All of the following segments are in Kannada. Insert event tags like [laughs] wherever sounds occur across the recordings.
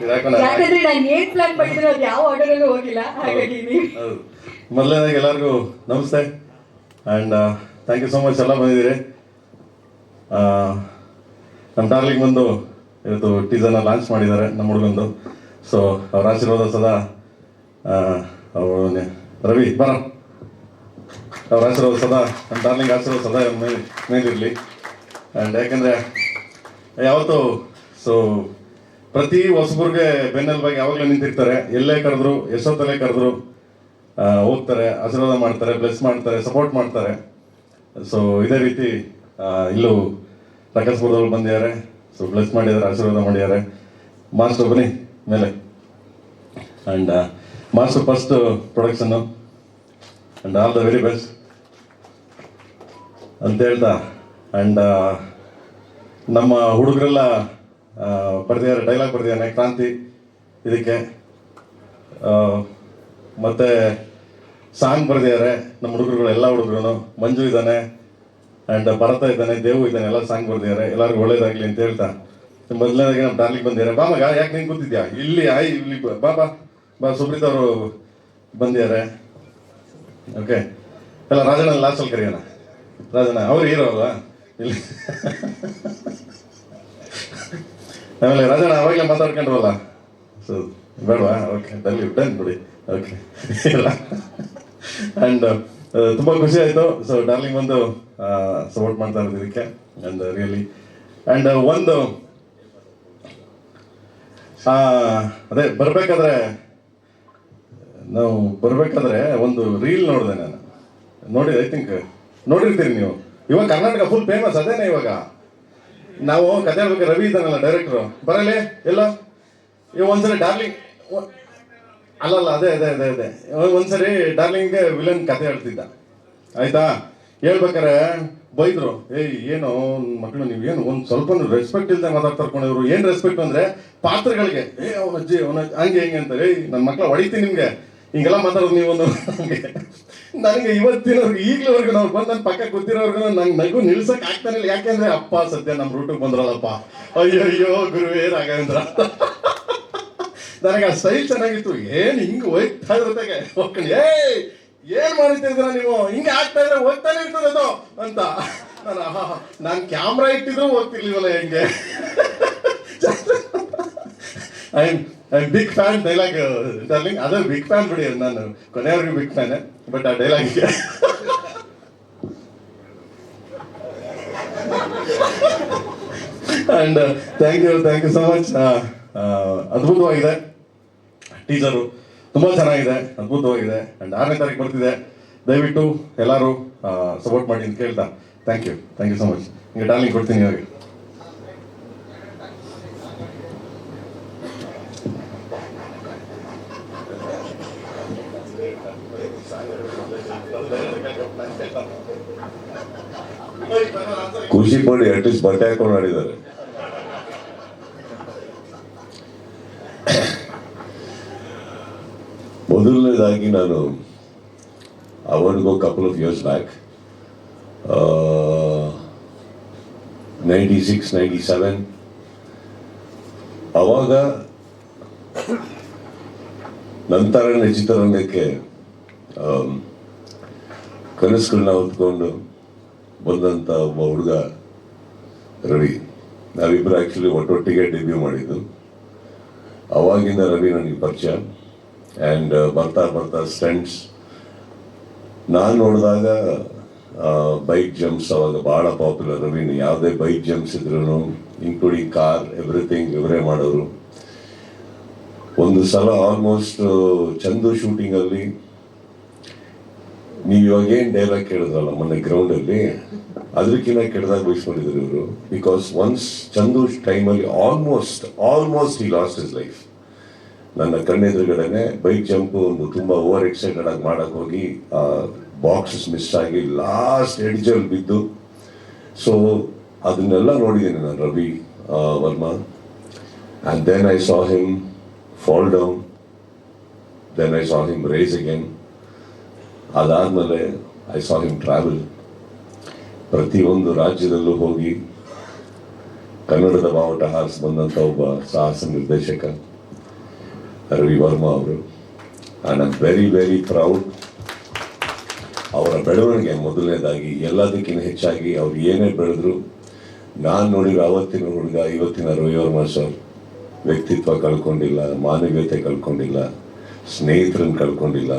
ಯಾಕಂದ್ರೆ ನಾನು ಏನ್ ಪ್ಲಾನ್ ಮಾಡಿದ್ರು ಅದು ಯಾವ ಆರ್ಡರ್ ಅಲ್ಲೂ ಹೋಗಿಲ್ಲ ಹಾಗಾಗಿ ಮೊದಲನೇದಾಗಿ ಎಲ್ಲರಿಗೂ ನಮಸ್ತೆ. And thank you so much ಎಲ್ಲ ಬಂದಿದ್ದೀರಿ. ನಮ್ಮ ಡಾರ್ಲಿಂಗ್ ಬಂದು ಇವತ್ತು ಟೀಸರ್ನ ಲಾಂಚ್ ಮಾಡಿದ್ದಾರೆ ನಮ್ಮ ಹುಡುಗಂದು ಸೊ ಅವ್ರ ಆಶೀರ್ವಾದ ಸದಾ ಅವರು ರವಿ ಬರ. ಅವ್ರ ಆಶೀರ್ವಾದ ಸದಾ ನಮ್ಮ ಡಾರ್ಲಿಂಗ್ ಆಶೀರ್ವಾದ ಸದಾ ಮೇಲೆ ಮೇಲಿರಲಿ. ಆ್ಯಂಡ್ ಯಾಕಂದರೆ ಯಾವತ್ತು ಸೊ ಪ್ರತಿ ಹೊಸಬರಿಗೆ ಬೆನ್ನೆಲುಬಾಗಿ ಯಾವಾಗಲೂ ನಿಂತಿರ್ತಾರೆ. ಎಲ್ಲೇ ಕರೆದ್ರು, ಎಷ್ಟೊತ್ತಲ್ಲೇ ಕರೆದ್ರು ಹೋಗ್ತಾರೆ, ಆಶೀರ್ವಾದ ಮಾಡ್ತಾರೆ ಬ್ಲೆಸ್ ಮಾಡ್ತಾರೆ ಸಪೋರ್ಟ್ ಮಾಡ್ತಾರೆ. ಸೊ ಇದೇ ರೀತಿ ಇಲ್ಲೂ ರಕಸ್ಪುರದವ್ರು ಬಂದಿದ್ದಾರೆ. ಸೊ ಬ್ಲೆಸ್ ಮಾಡಿದ್ದಾರೆ, ಆಶೀರ್ವಾದ ಮಾಡಿದ್ದಾರೆ. ಮಾಸ್ಟರ್ ಬನ್ನಿ ಮೇಲೆ. And master first production and all the very best ಅಂತ ಹೇಳ್ತಾ. ಆ್ಯಂಡ್ ನಮ್ಮ ಹುಡುಗರೆಲ್ಲ ಬರ್ದಿದ್ದಾರೆ ಡೈಲಾಗ್ ಬರ್ದಿದ್ದಾನೆ, ಕ್ರಾಂತಿ ಇದಕ್ಕೆ. ಮತ್ತು ಸಾಂಗ್ ಬರೆದಿದ್ದಾರೆ, ನಮ್ಮ ಹುಡುಗರುಗಳು, ಎಲ್ಲ ಹುಡುಗರು ಮಂಜು ಇದ್ದಾನೆ ಆ್ಯಂಡ್ ಭರತ ಇದ್ದಾನೆ, ದೇವು ಇದ್ದಾನೆ, ಎಲ್ಲ ಸಾಂಗ್ ಬರೆದಿದ್ದಾರೆ. ಎಲ್ಲರಿಗೂ ಒಳ್ಳೇದಾಗಲಿ ಅಂತ ಹೇಳ್ತಾ. ಮೊದಲನೇದಾಗಿ ನಮ್ಮ ಡಾರ್ಲಿಂಗ್ ಬಂದಿದ್ದಾರೆ. ಬಾ ಮಗ ಯಾಕೆ ನೀನು ಕೂತಿದ್ಯಾ? ಇಲ್ಲಿ, ಆಯ್, ಇಲ್ಲಿ ಬಾ ಬಾ ಬಾ ಸುಬ್ರೀತ್ ಅವರು ಬಂದಿದ್ದಾರೆ. ಓಕೆ ಎಲ್ಲ ರಾಜಣ್ಣ ಲಾಸ್ಟಲ್ಲಿ ಕರೆಯೋಣ. ರಾಜಣ್ಣ ಅವ್ರು ಹೀರೋ ಅಲ್ವಾ? ಇಲ್ಲಿ. [laughs] ಆಮೇಲೆ ರಾಜಣ್ಣ, ಅವಾಗಲೇ ಮಾತಾಡ್ಕೊಂಡ್ರಲ್ಲ? ಸೊ ಬೇಡವಾ? ಓಕೆ ಡಲ್ ಡನ್ ಬಿಡಿ ಓಕೆ ಆ್ಯಂಡ್ ತುಂಬ ಖುಷಿ ಆಯಿತು. ಸೊ ಡಾರ್ಲಿಂಗ್ ಬಂದು ಸಪೋರ್ಟ್ ಮಾಡ್ತಾ ಇರೋದು ಇದಕ್ಕೆ. ಆ್ಯಂಡ್ ರಿಯಲಿ ಆ್ಯಂಡ್ ಒಂದು ಅದೇ, ಬರಬೇಕಾದ್ರೆ, ನಾವು ಬರಬೇಕಾದ್ರೆ ಒಂದು ರೀಲ್ ನೋಡಿದೆ ನಾನು. ನೋಡಿ ಐ ಥಿಂಕ್ ನೋಡಿರ್ತೀರಿ ನೀವು. ಇವಾಗ ಕರ್ನಾಟಕ ಫುಲ್ ಫೇಮಸ್ ಅದೇನೆ ಇವಾಗ? ನಾವು ಕತೆ ಹೇಳ್ಬೇಕು, ರವಿ ಇದ್ದಾನಲ್ಲ ಡೈರೆಕ್ಟ್ರು ಬರಲಿ? ಎಲ್ಲ? ಇವ್ ಒಂದ್ಸರಿ ಡಾರ್ಲಿಂಗ್ ಅಲ್ಲಲ್ಲ, ಅದೇ ಅದೇ ಅದೇ ಅದೇ. ಒಂದ್ಸರಿ ಡಾರ್ಲಿಂಗ್ ವಿಲನ್ ಕತೆ ಹೇಳ್ತಿದ್ದ. ಆಯ್ತಾ? ಹೇಳ್ಬೇಕಾರೆ ಬೈದ್ರು, ಏಯ್, ಏನು ಮಕ್ಕಳು ನೀವು ಏನು ಒಂದು ಸ್ವಲ್ಪ ರೆಸ್ಪೆಕ್ಟ್ ಇಲ್ಲದೆ ಮಾತಾಡ್ತಾರೆ ಇವರು ಏನು ರೆಸ್ಪೆಕ್ಟ್ ಅಂದ್ರೆ ಪಾತ್ರಗಳಿಗೆ ಏ ಅವನ ಅಜ್ಜಿ, ಅವನ ಹಂಗೆ, ಹಿಂಗೆ ಅಂತಾರೆ. ಏಯ್ ನನ್ನ ಮಕ್ಕಳು ಹೊಡಿತೀನಿ ನಿಮ್ಗೆ. ಹಿಂಗೆಲ್ಲ ಮಾತಾಡೋದು ನೀವು ಒಂದು ಹಂಗೆ. ನನಗೆ ಇವತ್ತಿನವ್ರಿಗೆ ಈಗಲವರೆಗೂ ನಾವು ಬಂದು ನನ್ನ ಪಕ್ಕ ಕೂತಿರೋರ್ಗು ನಂಗೆ ನಗು ನಿಲ್ಸಕ್ ಆಗ್ತಾನಿಲ್ಲ ಯಾಕೆಂದ್ರೆ ಅಪ್ಪ ಸದ್ಯ ನಮ್ಮ ರೂಟಿಗೆ ಬಂದ್ರಲ್ಲಪ್ಪ. ಅಯ್ಯಯ್ಯೋ ಅಯ್ಯೋ ಗುರುವೇ ರಾಘವೇಂದ್ರ. ನನಗೆ ಆ ಸ್ಟೈಲ್ ಚೆನ್ನಾಗಿತ್ತು. ಏನು ಹಿಂಗೆ ಹೋಗ್ತಾ ಇರತ್ತೆ ಹೋಗ್ಕೊಂಡು ಏಯ್, ಏನ್ ಮಾಡ್ತಿದ್ರ ನೀವು? ಹಿಂಗೆ ಆಗ್ತಾ ಇದ್ರೆ ಹೋಗ್ತಾನೆ ಇರ್ತದೆ ಅದು ಅಂತ. ನಾನು ನಾನು ಕ್ಯಾಮ್ರಾ ಇಟ್ಟಿದ್ರು ಹೋಗ್ತಿರ್ಲಿವಲ್ಲ ಹೆಂಗೆ? I I big fan dialogue darling ಅದೇ ಬಿಗ್ ಫ್ಯಾನ್ ಬಿಡಿ, ನಾನು ಕೊನೆಯವರೆಗೂ ಬಿಗ್ ಫ್ಯಾನ್ ಬಟ್ ಆ dialogue and thank you thank you so much ಅದ್ಭುತವಾಗಿದೆ. ಟೀಚರು ತುಂಬ ಚೆನ್ನಾಗಿದೆ, ಅದ್ಭುತವಾಗಿದೆ. ಅಂಡ್ ಆರನೇ ತಾರೀಕು ಬರ್ತಿದೆ. ದಯವಿಟ್ಟು ಎಲ್ಲರೂ ಸಪೋರ್ಟ್ ಮಾಡಿ ಅಂತ ಕೇಳ್ತಾ. Thank you thank you so much ಹಿಂಗೆ ಡಾರ್ಲಿಂಗ್ ಕೊಡ್ತೀನಿ ಇವಾಗ. ಖುಷಿ ಪಡಿ ಅಟ್ಲೀಸ್ಟ್ ಬಟ್ಟೆ ಹಾಕೊಂಡು ಆಡಿದ್ದಾರೆ. ಮೊದಲನೇದಾಗಿ ನಾನು ಅವನಿಗೋ couple of years back ninety six ninety seven ಅವಾಗ ನಂತರನೇ ಚಿತ್ರರಂಗಕ್ಕೆ ಕನಸುಗಳನ್ನ ಹೊತ್ಕೊಂಡು ಬಂದಂಥ ಒಬ್ಬ ಹುಡುಗ ರವಿ. ನಾವಿಬ್ಬರು ಆ್ಯಕ್ಚುಲಿ ಒಟ್ಟೊಟ್ಟಿಗೆ ಡೆಬ್ಯೂ ಮಾಡಿದ್ದು. ಅವಾಗಿಂದ ರವಿ ನನಗೆ ಪರಿಚಯ. ಆ್ಯಂಡ್ ಬರ್ತಾ ಬರ್ತಾ ಸ್ಟಂಟ್ಸ್ ನಾನು ನೋಡಿದಾಗ ಬೈಕ್ ಜಂಪ್ಸ್ ಅವಾಗ ಭಾಳ ಪಾಪ್ಯುಲರ್ ರವೀನ್. ಯಾವುದೇ ಬೈಕ್ ಜಂಪ್ಸ್ ಇದ್ರು ಇನ್ಕ್ಲೂಡಿಂಗ್ ಕಾರ್ ಎವ್ರಿಥಿಂಗ್ ಇವರೇ ಮಾಡೋರು. ಒಂದು ಸಲ ಆಲ್ಮೋಸ್ಟ್ ಚಂದು ಶೂಟಿಂಗಲ್ಲಿ ನೀವು ಇವಾಗ ಏನ್ ಡೈಲಾಗ್ ಕೇಳಿದ್ರಲ್ಲ ಮೊನ್ನೆ ಗ್ರೌಂಡ್ ಅಲ್ಲಿ ಅದಕ್ಕಿಂತ ಕೆಟ್ಟದಾಗ ಬಯಸ್ಕೊಂಡಿದ್ರು ಇವರು. ಬಿಕಾಸ್ ಒನ್ಸ್ ಚಂದು ಟೈಮಲ್ಲಿ ಆಲ್ಮೋಸ್ಟ್ ಆಲ್ಮೋಸ್ಟ್ ಈ ಲಾಸ್ಟ್ ಇಸ್ ಲೈಫ್ ನನ್ನ ಕಣ್ಣೆದುರುಗಡೆನೆ ಬೈಕ್ ಜಂಪ್ ಒಂದು ತುಂಬಾ ಓವರ್ ಎಕ್ಸೈಟೆಡ್ ಆಗಿ ಮಾಡಕ್ ಹೋಗಿ ಬಾಕ್ಸಸ್ ಮಿಸ್ ಆಗಿ ಲಾಸ್ಟ್ ಎಡ್ಜಲ್ಲಿ ಬಿದ್ದು. ಸೊ ಅದನ್ನೆಲ್ಲ ನೋಡಿದ್ದೀನಿ ನಾನು Ravi Varma. And then I saw him fall down then I saw him race again ಅದಾದ್ಮೇಲೆ ಐ ಸಾ ಹಿಮ್ ಟ್ರಾವೆಲ್ ಪ್ರತಿಯೊಂದು ರಾಜ್ಯದಲ್ಲೂ ಹೋಗಿ ಕನ್ನಡದ ಬಾವುಟ ಹಾರಿಸಿ ಬಂದಂಥ ಒಬ್ಬ ಸಾಹಸ ನಿರ್ದೇಶಕ ರವಿ ವರ್ಮಾ ಅವರು. And I'm very very proud ಅವರ ಬೆಳವಣಿಗೆ ಮೊದಲನೇದಾಗಿ ಎಲ್ಲದಕ್ಕಿಂತ ಹೆಚ್ಚಾಗಿ ಅವ್ರು ಏನೇ ಬೆಳೆದ್ರು ನಾನು ನೋಡಿರೋ ಅವತ್ತಿನ ಹುಡುಗ, ಇವತ್ತಿನ ರವಿ ವರ್ಮಾ ಸರ್ ವ್ಯಕ್ತಿತ್ವ ಕಳ್ಕೊಂಡಿಲ್ಲ, ಮಾನವೀಯತೆ ಕಳ್ಕೊಂಡಿಲ್ಲ, ಸ್ನೇಹಿತರನ್ನು ಕಳ್ಕೊಂಡಿಲ್ಲ.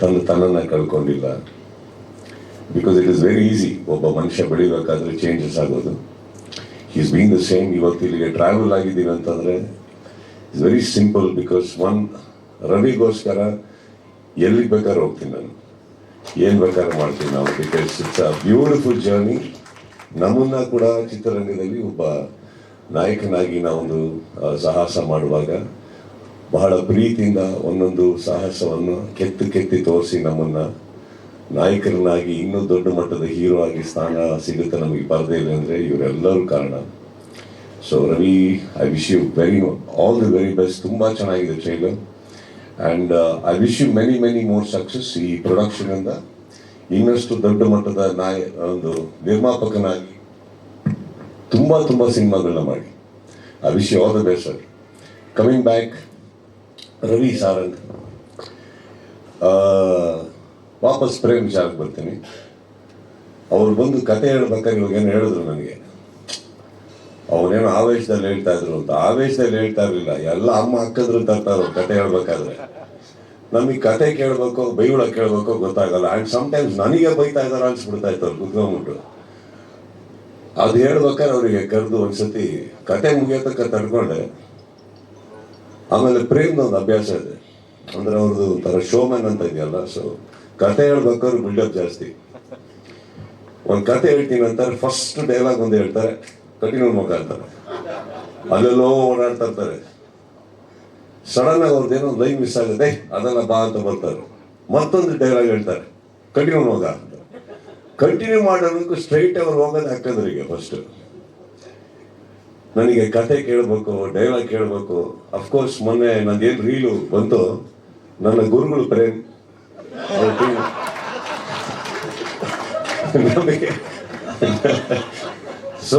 ತನ್ನ ತನ್ನನ್ನು ಕಳ್ಕೊಂಡಿಲ್ಲ. Because it is very easy ಒಬ್ಬ ಮನುಷ್ಯ ಬೆಳಿಬೇಕಾದ್ರೆ ಚೇಂಜಸ್ ಆಗೋದು. ಈಸ್ ಬೀನ್ ದ ಸೇಮ್ ಇವತ್ತು ಇಲ್ಲಿಗೆ ಟ್ರಾವೆಲ್ ಆಗಿದ್ದೀನಿ ಅಂತಂದರೆ it's very simple because one ರವಿಗೋಸ್ಕರ ಎಲ್ಲಿಗೆ ಬೇಕಾದ್ರೆ ಹೋಗ್ತೀನಿ ನಾನು. ಏನು ಬೇಕಾದ್ರೆ ಮಾಡ್ತೀನಿ ನಾವು because it's a beautiful journey ನಮ್ಮನ್ನ ಕೂಡ ಚಿತ್ರರಂಗದಲ್ಲಿ ಒಬ್ಬ ನಾಯಕನಾಗಿ ನಾವೊಂದು ಸಾಹಸ ಮಾಡುವಾಗ ಬಹಳ ಪ್ರೀತಿಯಿಂದ ಒಂದೊಂದು ಸಾಹಸವನ್ನು ಕೆತ್ತಿ ಕೆತ್ತಿ ತೋರಿಸಿ ನಮ್ಮನ್ನ. ನಾಯಕರನ್ನಾಗಿ ಇನ್ನೂ ದೊಡ್ಡ ಮಟ್ಟದ ಹೀರೋ ಆಗಿ ಸ್ಥಾನ ಸಿಗುತ್ತೆ ನಮಗೆ ಪರದೆಯಲ್ಲಿ ಅಂದರೆ ಇವರೆಲ್ಲರೂ ಕಾರಣ. So Ravi I wish you very all the very best ತುಂಬ ಚೆನ್ನಾಗಿದೆ trailer and I wish you many many more success ಈ ಪ್ರೊಡಕ್ಷನಿಂದ ಇನ್ನಷ್ಟು ದೊಡ್ಡ ಮಟ್ಟದ ನಾಯ, ಒಂದು ನಿರ್ಮಾಪಕನಾಗಿ ತುಂಬ ತುಂಬ ಸಿನಿಮಾಗಳನ್ನ ಮಾಡಿ. I wish you all the best sir coming back Ravi sir ಆ, ವಾಪಸ್ ಪ್ರೇಮ್ ವಿಚಾರಕ್ಕೆ ಬರ್ತೀನಿ. ಅವ್ರು ಬಂದು ಕತೆ ಹೇಳ್ಬೇಕಾಗಿ ಇವಾಗ ಏನು ಹೇಳಿದ್ರು ನನಗೆ. ಅವನೇನೋ ಆವೇಶದಲ್ಲಿ ಹೇಳ್ತಾ ಇದ್ರು ಅಂತ. ಆವೇಶದಲ್ಲಿ ಹೇಳ್ತಾ ಇರಲಿಲ್ಲ. ಎಲ್ಲ ಅಮ್ಮ ಹಾಕಿದ್ರು ತರ್ತಾರ ಕತೆ ಹೇಳ್ಬೇಕಾದ್ರೆ. ನಮಗೆ ಕತೆ ಕೇಳಬೇಕು ಬೈಗುಳ ಕೇಳಬೇಕು ಗೊತ್ತಾಗಲ್ಲ. ಆ್ಯಂಡ್ ಸಮ್ಟೈಮ್ಸ್ ನನಗೆ ಬೈತಾ ಇದ್ದಾರೆ ಅನ್ಸ್ಬಿಡ್ತಾ ಇತ್ತು ಅವ್ರು ಕುತ್ಕೊಂಡ್ಬಿಟ್ಟು. ಅದು ಹೇಳ್ಬೇಕಾದ್ರೆ ಅವರಿಗೆ ಕರೆದು ಒಂದ್ಸತಿ ಕತೆ ಮುಗಿಯೋತಕ್ಕ ತಡ್ಕೊಂಡೆ. ಆಮೇಲೆ ಪ್ರೇಮ್ನ ಒಂದು ಅಭ್ಯಾಸ ಇದೆ. ಅಂದ್ರೆ ಅವ್ರದ್ದು ಒಂಥರ ಶೋಮನ್ ಅಂತ ಇದೆಯಲ್ಲ ಸೊ ಕತೆ ಹೇಳ್ಬೇಕಾದ್ರೆ ಬಿಲ್ಡಪ್ ಜಾಸ್ತಿ. ಒಂದು ಕತೆ ಹೇಳ್ತೀನಿ ಅಂತಾರೆ ಫಸ್ಟ್ ಡೈಲಾಗ್ ಒಂದು ಹೇಳ್ತಾರೆ ಕಠಿಣ ಮುಖ ಅಂತಾರೆ ಅಲ್ಲೆಲ್ಲೋ ಓಡಾಡ್ತಾ ಇರ್ತಾರೆ. ಸಡನ್ ಆಗಿ ಅವ್ರದ್ದೇನೋ ಲೈನ್ ಮಿಸ್ ಆಗುತ್ತೆ ಅದನ್ನ ಬಾ ಅಂತ ಬರ್ತಾರೆ. ಮತ್ತೊಂದು ಡೈಲಾಗ್ ಹೇಳ್ತಾರೆ ಕಂಟಿನ್ಯೂ ಹೋಗ ಅಂತ ಕಂಟಿನ್ಯೂ ಮಾಡೋದಕ್ಕೂ ಸ್ಟ್ರೈಟ್ ಅವ್ರು ಹೋಗೋದು ಹಾಕಿದ್ರಿಗೆ ಫಸ್ಟ್ ನನಗೆ ಕತೆ ಕೇಳಬೇಕು ಡೈಲಾಗ್ ಕೇಳಬೇಕು. ಅಫ್ಕೋರ್ಸ್ ಮೊನ್ನೆ ನಂದೇನು ರೀಲು ಬಂತು, ನನ್ನ ಗುರುಗಳು ಪ್ರೇಮ್. ಸೊ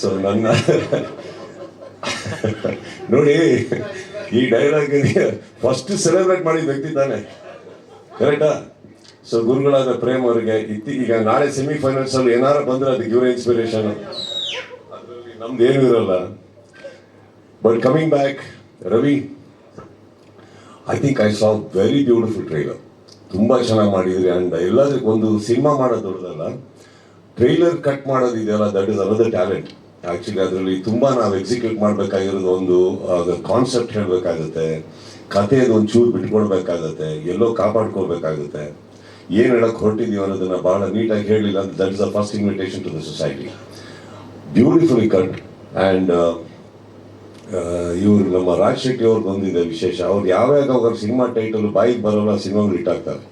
ಸೊ ನನ್ನ ನೋಡಿ, ಈ ಡೈಲಾಗ್ ಫಸ್ಟ್ ಸೆಲೆಬ್ರೇಟ್ ಮಾಡಿದ ವ್ಯಕ್ತಿ ತಾನೆ. ಕರೆಕ್ಟಾ ಸೊ ಗುರುಗಳಾದ ಪ್ರೇಮ್ ಅವರಿಗೆ, ಇತ್ತಿ ಈಗ ನಾಳೆ ಸೆಮಿಫೈನಲ್ಸ್ ಅಲ್ಲಿ ಏನಾರ ಬಂದ್ರೆ ಅದಕ್ಕೆ ಇವರೇ ಇನ್ಸ್ಪಿರೇಷನ್ ನಮ್ದೇನು ಇರಲ್ಲ. But coming back Ravi I think I saw very beautiful trailer ತುಂಬಾ ಚೆನ್ನಾಗಿ ಮಾಡಿದ್ರಿ. ಅಂಡ್ ಎಲ್ಲದಕ್ಕೆ ಒಂದು ಸಿನಿಮಾ ಮಾಡೋದು ದೊಡ್ಡದಲ್ಲ. ಟ್ರೈಲರ್ ಕಟ್ ಮಾಡೋದು ಇದೆಯಲ್ಲ that is another talent actually ಅದರಲ್ಲಿ ತುಂಬಾ ನಾವು ಎಕ್ಸಿಕ್ಯೂಟ್ ಮಾಡಬೇಕಾಗಿರೋದು ಒಂದು ಕಾನ್ಸೆಪ್ಟ್ ಹೇಳಬೇಕಾಗುತ್ತೆ. ಕತೆ ಒಂದು ಚೂರು ಬಿಟ್ಕೊಡ್ಬೇಕಾಗತ್ತೆ ಎಲ್ಲೋ ಕಾಪಾಡ್ಕೋಬೇಕಾಗುತ್ತೆ ಏನು ಹೇಳಕ್ ಹೊರಟಿದೀವಿ ಅನ್ನೋದನ್ನ ಬಹಳ ನೀಟಾಗಿ ಹೇಳಿಲ್ಲ. That is the first invitation to the society beautifully cut and ಇವರು ನಮ್ಮ ರಾಜ್ ಶೆಟ್ಟಿ ಅವ್ರು ಬಂದಿದೆ ವಿಶೇಷ. ಅವ್ರು ಯಾವ ಅವ್ರ ಸಿನಿಮಾ ಟೈಟಲ್ ಬಾಯಿಗೆ ಬರೋಲ್ಲ, ಸಿನಿಮಾಗಳು ಆಗ್ತಾರೆ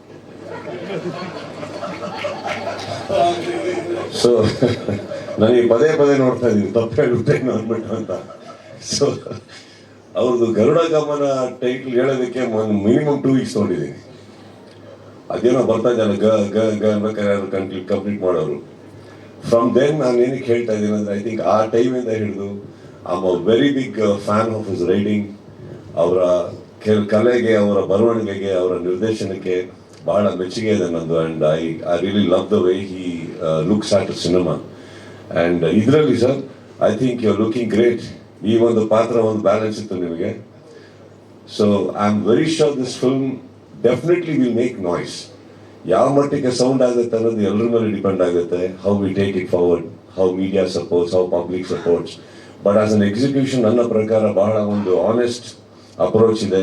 ಸೊ [laughs] ನನಗೆ ಪದೇ ಪದೇ ನೋಡ್ತಾ ಇದ್ದೀನಿ. ತಪ್ಪು ಹೇಳ್ಬಿಟ್ಟೇನು ಅಂದ್ಬಿಟ್ಟು ಅಂತ. ಸೊ ಅವ್ರದ್ದು ಗರುಡ ಗಮನ ಟೈಟಲ್ ಹೇಳೋದಕ್ಕೆ ಮಿನಿಮಮ್ ಟೂ ವೀಕ್ಸ್ ನೋಡಿದ್ದೀನಿ. ಅದೇನೋ ಬರ್ತಾ ಇದ್ದಾರೆ ಗ ಗ ಗ ಕಂಪ್ಲೀಟ್ ಮಾಡೋರು. ಫ್ರಮ್ ದೆನ್ ನಾನು ಏನಕ್ಕೆ ಹೇಳ್ತಾ ಇದ್ದೀನಿ ಅಂದರೆ ಐ ಥಿಂಕ್ ಆ ಟೈಮಿಂದ ಹಿಡಿದು I a very big fan of his riding ಅವರ ಕೆಲ ಕಲೆಗೆ, ಅವರ ಬರವಣಿಗೆಗೆ, ಅವರ ನಿರ್ದೇಶನಕ್ಕೆ ಬಹಳ ಮೆಚ್ಚುಗೆ ಇದೆ ನನ್ನದು and I I really love the way he looks at cinema and ಇದರಲ್ಲಿ sir I think you are looking great ಈ ಒಂದು ಪಾತ್ರ ಒಂದು ಬ್ಯಾಲೆನ್ಸ್ ಇತ್ತು ನಿಮಗೆ. So I am very sure this film definitely will make noise ಯಾವ ಮಟ್ಟಿಗೆ ಸೌಂಡ್ ಆಗುತ್ತೆ ಅನ್ನೋದು ಎಲ್ಲರ ಮೇಲೆ ಡಿಪೆಂಡ್ ಆಗುತ್ತೆ how we take it forward how media supports how public supports but as an execution ನನ್ನ ಪ್ರಕಾರ ಬಹಳ ಒಂದು ಆನೆಸ್ಟ್ ಅಪ್ರೋಚ್ ಇದೆ.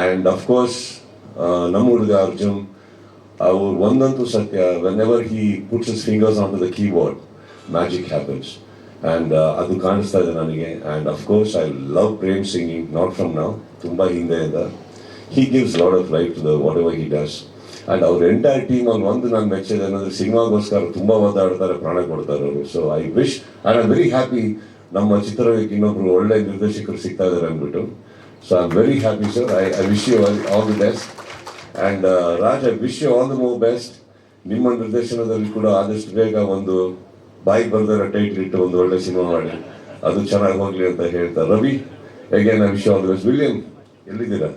ಆ್ಯಂಡ್ ಅಫ್ಕೋರ್ಸ್ ನಮ್ಮ ಹುಡುಗ ಅರ್ಜುನ್, ಅವ್ರು ಒಂದಂತೂ ಸತ್ಯ whenever he puts his fingers on to the keyboard magic happens and ಅದು ಕಾಣಿಸ್ತಾ ಇದೆ ನನಗೆ. And of course I love Prem singing not from ನಾವು ತುಂಬ ಹಿಂದೆಯಿಂದ. He gives lot of life to the whatever he does and ಅವ್ರ ಎಂಟೈರ್ ಟೀಮ್ ಅಲ್ಲಿ ಒಂದು ನಾನು ಮೆಚ್ಚಿದ ಏನಂದ್ರೆ ಸಿನಿಮಾಗೋಸ್ಕರ ತುಂಬಾ ಮಾತಾಡ್ತಾರೆ ಪ್ರಾಣ ಕೊಡ್ತಾರೆ ಅವರು so I wish I am very happy ನಮ್ಮ ಚಿತ್ರರಂಗಕ್ಕೆ ಇನ್ನೊಬ್ರು ಒಳ್ಳೆ ನಿರ್ದೇಶಕರು ಸಿಗ್ತಾ ಇದ್ದಾರೆ ಅಂದ್ಬಿಟ್ಟು so I am very happy sir I I wish you all the best and Raj I wish you all the more best ನಿಮ್ಮ ನಿರ್ದೇಶನದಲ್ಲಿ ಕೂಡ ಆದಷ್ಟು ಬೇಗ ಒಂದು ಬಾಯಿ ಬರ್ದಾರ ಟೈಟ್ಲ್ ಇಟ್ಟು ಒಂದು ಒಳ್ಳೆ ಸಿನಿಮಾ ಮಾಡಿ. ಅದು ಚೆನ್ನಾಗಿ ಹೋಗ್ಲಿ ಅಂತ ಹೇಳ್ತಾರೆ Ravi again I wish all the best William ಎಲ್ಲಿದ್ದೀರಾ?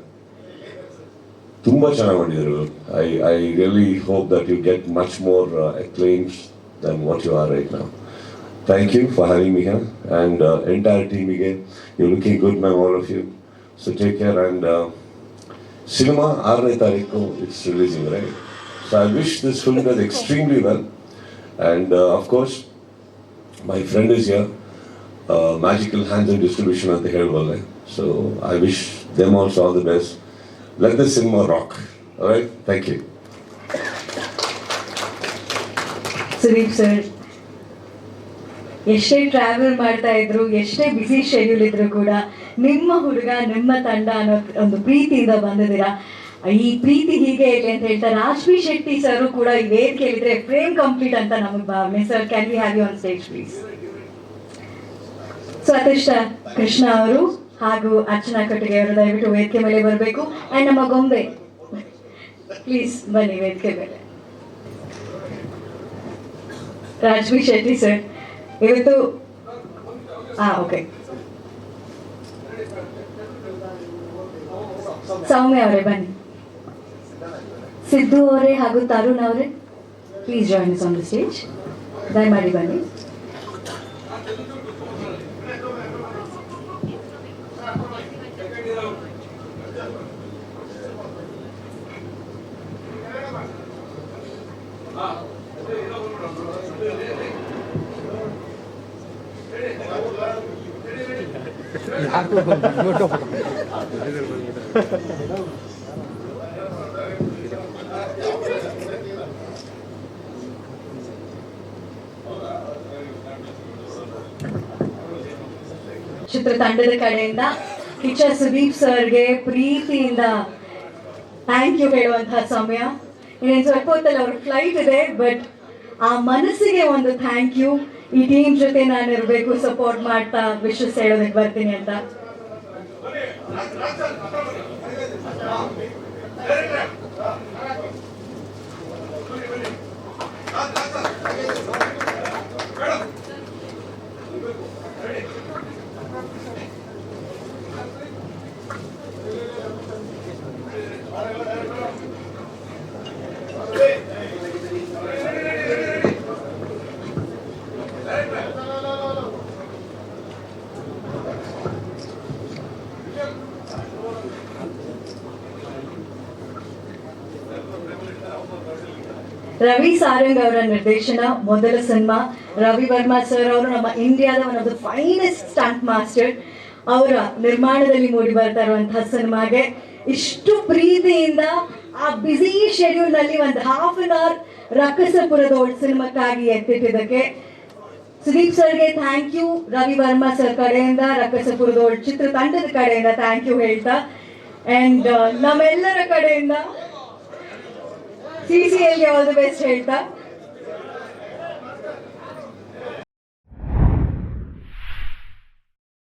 ತುಂಬ ಚೆನ್ನಾಗಿ ಮಾಡಿದರು I I really hope that you get much more acclaims than what you are right ನಾವು thank you for having me here and entire ಟೀಮಿಗೆ you looking good ma'am all of you so take care and cinema ಆರನೇ ತಾರೀಕು it's releasing right so I wish this film does extremely well and of course my friend is your magical hands and distribution ಅಂತ ಹೇಳಬಲ್ಲೆ so I wish them also all the best let cinema rock. All right? Thank you. Sudeep sir ಎಷ್ಟೇ ಟ್ರಾವೆಲ್ ಮಾಡ್ತಾ ಇದ್ರು, ಎಷ್ಟೇ ಬಿಸಿ ಶೆಡ್ಯೂಲ್ ಇದ್ರು ಕೂಡ ನಿಮ್ಮ ಹುಡುಗ, ನಿಮ್ಮ ತಂಡ ಅನ್ನೋ ಒಂದು ಪ್ರೀತಿಯಿಂದ ಬಂದಿದ್ದೀರಾ ಈ ಪ್ರೀತಿ ಹೀಗೆ ಇರಲಿ ಅಂತ ಹೇಳ್ತಾ ರಾಜ್ವಿ ಶೆಟ್ಟಿ ಸರ್ ಕೂಡ ಈ ಕೇಳಿದ್ರೆ ಫ್ರೇಮ್ ಕಂಪ್ಲೀಟ್ ಅಂತ ನಮಗೆ ಭಾವನೆ sir can we have you on stage please Swathishta Krishna ಅವರು ಹಾಗೂ ಅರ್ಚನಾ ಕಟ್ಟಿಗೆ ದಯವಿಟ್ಟು ವೇದಿಕೆ ಮೇಲೆ ಬರಬೇಕು. ಅಂಡ್ ನಮ್ಮ ಗೊಂಬೆ. ಪ್ಲೀಸ್ ಬನ್ನಿ ವೇದಿಕೆ ಮೇಲೆ. ರಾಜ್ವಿ ಶೆಟ್ಟಿ ಸರ್ ಇವತ್ತು ಹಾ ಓಕೆ ಸೌಮ್ಯ ಅವರೇ, ಬನ್ನಿ. ಸಿದ್ದು ಅವರೇ ಹಾಗೂ ತರುಣ್ ಅವರೇ please join on the stage ದಯಮಾಡಿ ಬನ್ನಿ. ಚಿತ್ರತಂಡದ ಕಡೆಯಿಂದ ಕಿಚ್ಚ ಸುದೀಪ್ ಸರ್ಗೆ ಪ್ರೀತಿಯಿಂದ ಥ್ಯಾಂಕ್ ಯು ಹೇಳುವಂತಹ ಸಮಯ. ಇನ್ನೇನು ಸ್ವಲ್ಪ ಹೊತ್ತಲ್ಲಿ ಅವ್ರ ಫ್ಲೈಟ್ ಇದೆ ಬಟ್ ಆ ಮನಸ್ಸಿಗೆ ಒಂದು ಥ್ಯಾಂಕ್ ಯು ಈ ಟೀಮ್ ಜೊತೆ ನಾನು ಇರಬೇಕು ಸಪೋರ್ಟ್ ಮಾಡ್ತಾ ವಿಶಸ್ ಹೇಳೋದಕ್ಕೆ ಬರ್ತೀನಿ ಅಂತ. ರವಿ ಸಾರಂಗ್ ಅವರ ನಿರ್ದೇಶನ, ಮೊದಲ ಸಿನಿಮಾ. ರವಿ ವರ್ಮಾ ಸರ್ ಅವರು ನಮ್ಮ ಇಂಡಿಯಾದ one of the finest stunt master ಅವರ ನಿರ್ಮಾಣದಲ್ಲಿ ಮೂಡಿ ಬರ್ತಾ ಇರುವಂತಹ ಸಿನಿಮಾಗೆ ಇಷ್ಟು ಪ್ರೀತಿಯಿಂದ ಆ ಬ್ಯುಸಿ ಶೆಡ್ಯೂಲ್ನಲ್ಲಿ ಒಂದು ಹಾಫ್ ಅನ್ ಅವರ್ ರಕ್ಕಸಪುರದ ಒಳ್ಳೆ ಸಿನಿಮಾಕ್ಕಾಗಿ ಎತ್ತಿಟ್ಟಿದ್ದಕ್ಕೆ ಸುದೀಪ್ ಸರ್ಗೆ thank you Ravi Varma sir ಕಡೆಯಿಂದ, ರಕ್ಕಸಪುರದ ಓಲ್ಡ್ ಚಿತ್ರತಂಡದ ಕಡೆಯಿಂದ ಥ್ಯಾಂಕ್ ಯು ಹೇಳ್ತಾ. ಅಂಡ್ ನಮ್ಮೆಲ್ಲರ ಕಡೆಯಿಂದ ಸಿ ಸಿ ಎಲ್ಗೆ ಆಲ್ ದಿ ಬೆಸ್ಟ್ ಹೇಳ್ತಾ